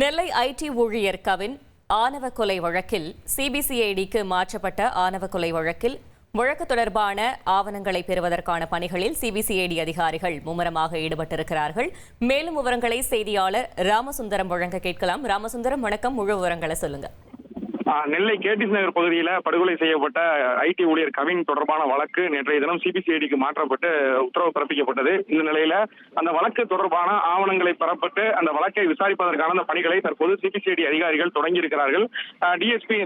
நெல்லை ID ஊழியர் கவின் ஆணவ கொலை வழக்கில் சிபிசிஐடிக்கு மாற்றப்பட்ட ஆணவ கொலை வழக்கில் வழக்கு தொடர்பான ஆவணங்களை பெறுவதற்கான பணிகளில் சிபிசிஐடி அதிகாரிகள் மும்முரமாக ஈடுபட்டிருக்கிறார்கள். மேலும் விவரங்களை செய்தியாளர் ராமசுந்தரம் வழங்க கேட்கலாம். ராமசுந்தரம் வணக்கம். முழு விவரங்களை சொல்லுங்க. நெல்லை கேடிஸ் நகர் பகுதியில் படுகொலை செய்யப்பட்ட ஐடி ஊழியர் கவின் தொடர்பான வழக்கு நேற்றைய தினம் சிபிசிஐடிக்கு மாற்றப்பட்டு உத்தரவு பிறப்பிக்கப்பட்டது. இந்த நிலையில அந்த வழக்கு தொடர்பான ஆவணங்களை பெறப்பட்டு அந்த வழக்கை விசாரிப்பதற்கான அந்த பணிகளை தற்போது சிபிசிஐடி அதிகாரிகள் தொடங்கி இருக்கிறார்கள் டிஎஸ்பி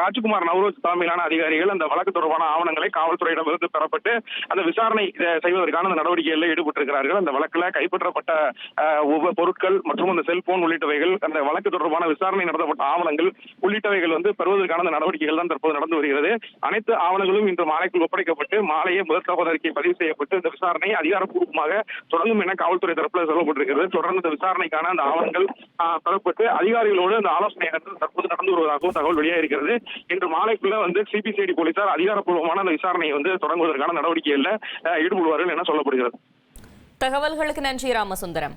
ராஜ்குமார் நவரோஜ் தலைமையிலான அதிகாரிகள் அந்த வழக்கு தொடர்பான ஆவணங்களை காவல்துறையிடமிருந்து பெறப்பட்டு அந்த விசாரணை செய்வதற்கான அந்த நடவடிக்கைகளில் ஈடுபட்டிருக்கிறார்கள். அந்த வழக்கில் கைப்பற்றப்பட்ட ஒவ்வொரு பொருட்கள் மற்றும் அந்த செல்போன் உள்ளிட்டவைகள் அந்த வழக்கு தொடர்பான விசாரணை நடத்தப்பட்ட ஆவணங்கள் உள்ளிட்டவை உள்ளிட்டவைகள் வந்து பெறுவதற்கான நடவடிக்கைகள் தான் தற்போது நடந்து வருகிறது. அனைத்து ஆவணங்களும் இன்று மாலைக்குள் ஒப்படைக்கப்பட்டு மாலையே முதல் தகவல் அறிக்கை பதிவு செய்யப்பட்டு இந்த விசாரணை அதிகாரப்பூர்வமாக தொடங்கும் என காவல்துறை தரப்பில் சொல்லப்பட்டிருக்கிறது தொடர்ந்து இந்த விசாரணைக்கான அந்த ஆவணங்கள் பெறப்பட்டு அதிகாரிகளோடு அந்த ஆலோசனை நடந்து தற்போது நடந்து வருவதாகவும் தகவல் வெளியாகிறது இன்று மாலைக்குள்ள வந்து சிபிசிஐடி போலீசார் அதிகாரப்பூர்வமான அந்த விசாரணையை வந்து தொடங்குவதற்கான நடவடிக்கைகளில் ஈடுபடுவார்கள் என சொல்லப்படுகிறது. தகவல்களுக்கு நன்றி ராமசுந்தரம்.